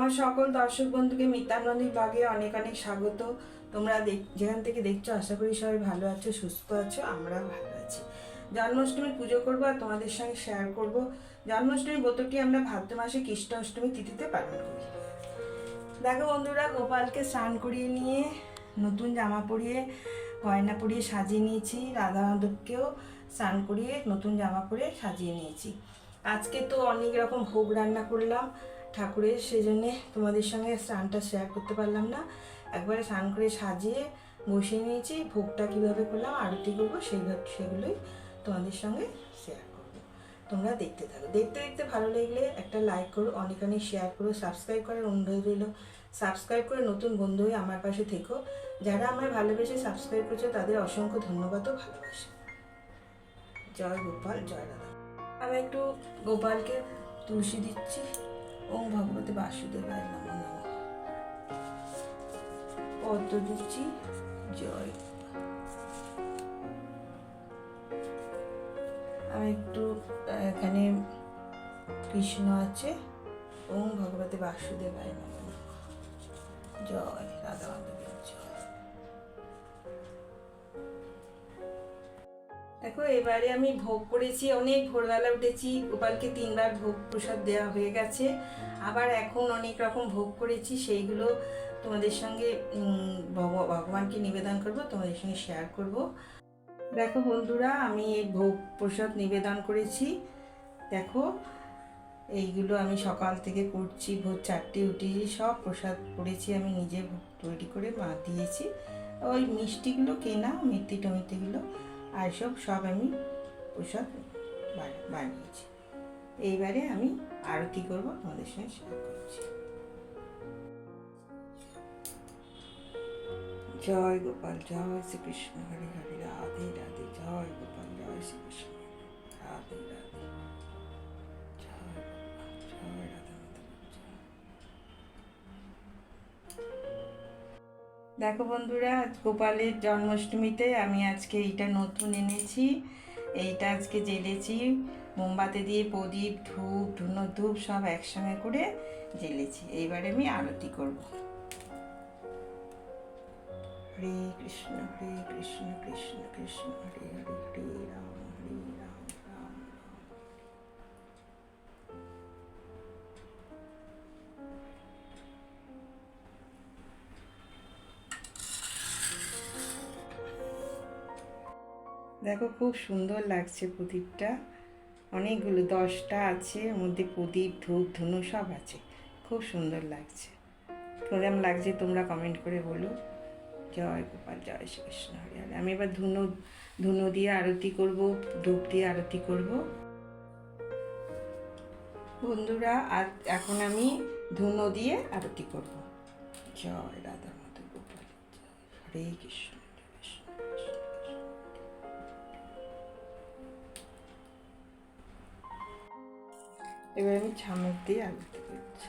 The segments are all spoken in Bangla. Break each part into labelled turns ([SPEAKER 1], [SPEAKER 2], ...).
[SPEAKER 1] আমার সকল দর্শক বন্ধুকে মিতানন্দী ব্লগে অনেক অনেক স্বাগত। তোমরা যেখান থেকে দেখছ, আশা করি সবাই ভালো আছো, সুস্থ আছো, আমরাও ভালো আছি। জন্মাষ্টমীর পুজো করব আর তোমাদের সঙ্গে শেয়ার করব। জন্মাষ্টমীর ব্রতটি আমরা ভাদ্র মাসে কৃষ্ণ অষ্টমী তিথিতে পালন করি। দেখো বন্ধুরা, গোপালকে স্নান করিয়ে নিয়ে নতুন জামা পরিয়ে, গয়না পরিয়ে সাজিয়ে নিয়েছি। রাধা মাধবকেও স্নান করিয়ে নতুন জামা পরে সাজিয়ে নিয়েছি। আজকে তো অনেক রকম ভোগ রান্না করলাম। ঠাকুরের সেজন্যে তোমাদের সঙ্গে স্নানটা শেয়ার করতে পারলাম না। একবারে স্নান করে সাজিয়ে বসিয়ে নিয়েছি, ভোগটা কীভাবে করলাম, আরতি করব সেইভাবে সেগুলোই তোমাদের সঙ্গে শেয়ার করব। তোমরা দেখতে থাকো। দেখতে দেখতে ভালো লাগলে একটা লাইক করো অনেক অনেক শেয়ার করো সাবস্ক্রাইব করার অনুরোধ রইল। সাবস্ক্রাইব করে নতুন বন্ধু হয়ে আমার পাশে থেকো। যারা আমায় ভালোবেসে সাবস্ক্রাইব করছে, তাদের অসংখ্য ধন্যবাদ ও ভালোবাসা। জয় গোপাল, জয় রাধা। আমি একটু গোপালকে তুলসী দিচ্ছি। ওম ভগবতী বাসুদেবায় নম নম। পদ্ম দিচ্ছি, জয়। আমি একটু, এখানে কৃষ্ণ আছে, ওম ভগবতী বাসুদেবায় নম জয়, রাধা মাধবের জয়। দেখো, এবারে আমি ভোগ করেছি, অনেক ভোরবেলা উঠেছি, গোপালকে তিনবার ভোগ প্রসাদ দেওয়া হয়ে গেছে। আবার এখন অনেক রকম ভোগ করেছি, সেইগুলো তোমাদের সঙ্গে ভগ- ভগবানকে নিবেদন করব, তোমাদের সঙ্গে শেয়ার করব। দেখো বন্ধুরা, আমি এই ভোগ প্রসাদ নিবেদন করেছি। দেখো, এইগুলো আমি সকাল থেকে করছি, ভোর চারটে উঠেছি সব প্রসাদ করেছি আমি নিজে তৈরি করে মা দিয়েছি। ওই মিষ্টিগুলো কেনা, মিষ্টি টমিটিগুলো। আর সব সব আমি বা- বানিয়েছি। এইবারে আমি আরতি করব তোমাদের সঙ্গে শেয়ার করছি। জয় গোপাল, জয় শ্রীকৃষ্ণ, হরে হরে, রাধে রাধে, জয় গোপাল, জয় শ্রীকৃষ্ণ রাধে রাধে। জয় গোপাল, জয় দেখো বন্ধুরা, আজ গোপালের জন্মাষ্টমীতে আমি আজকে এইটা নতুন এনেছি। এইটা আজকে জেলেছি। মোমবাতি দিয়ে প্রদীপ, ধূপ ধুনো ধূপ সব একসঙ্গে করে জেলেছি। এইবারে আমি আরতি করব। হরে কৃষ্ণ হরে কৃষ্ণ কৃষ্ণ কৃষ্ণ, হরে হরে হরে রাম। দেখো খুব সুন্দর লাগছে প্রদীপটা। অনেকগুলো, দশটা আছে, এর মধ্যে প্রদীপ, ধূপ, ধুনো সব আছে। খুব সুন্দর লাগছে। কেমন লাগছে তোমরা কমেন্ট করে বলো। জয় গোপাল, জয় শ্রীকৃষ্ণ হরে হরে। আমি এবার ধুনো ধুনো দিয়ে আরতি করব, ধূপ দিয়ে আরতি করব। বন্ধুরা, আর এখন আমি ধুনো দিয়ে আরতি করব। জয় রাধা মাধব গোপাল হরে কৃষ্ণ। এবার আমি ছামক দিয়ে করছি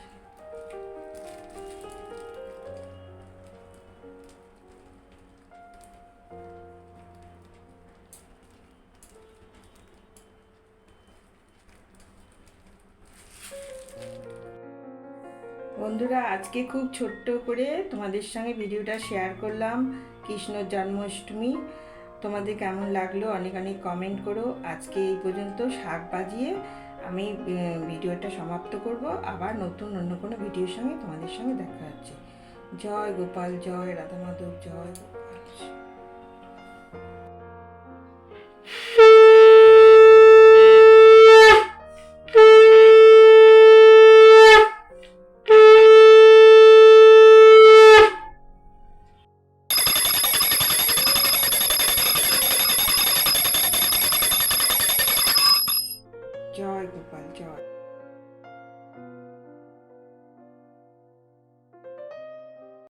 [SPEAKER 1] বন্ধুরা, আজকে খুব ছোট্ট করে তোমাদের সঙ্গে ভিডিওটা শেয়ার করলাম, কৃষ্ণ জন্মাষ্টমী। তোমাদের কেমন লাগল অনেক অনেক কমেন্ট করো। আজকে এই পর্যন্ত শাক বাজিয়ে আমি ভিডিওটা সমাপ্ত করব। আবার নতুন অন্য কোনো ভিডিওর সঙ্গে তোমাদের সঙ্গে দেখা হচ্ছে। জয় গোপাল, জয় রাধা মাধব জয়। 管教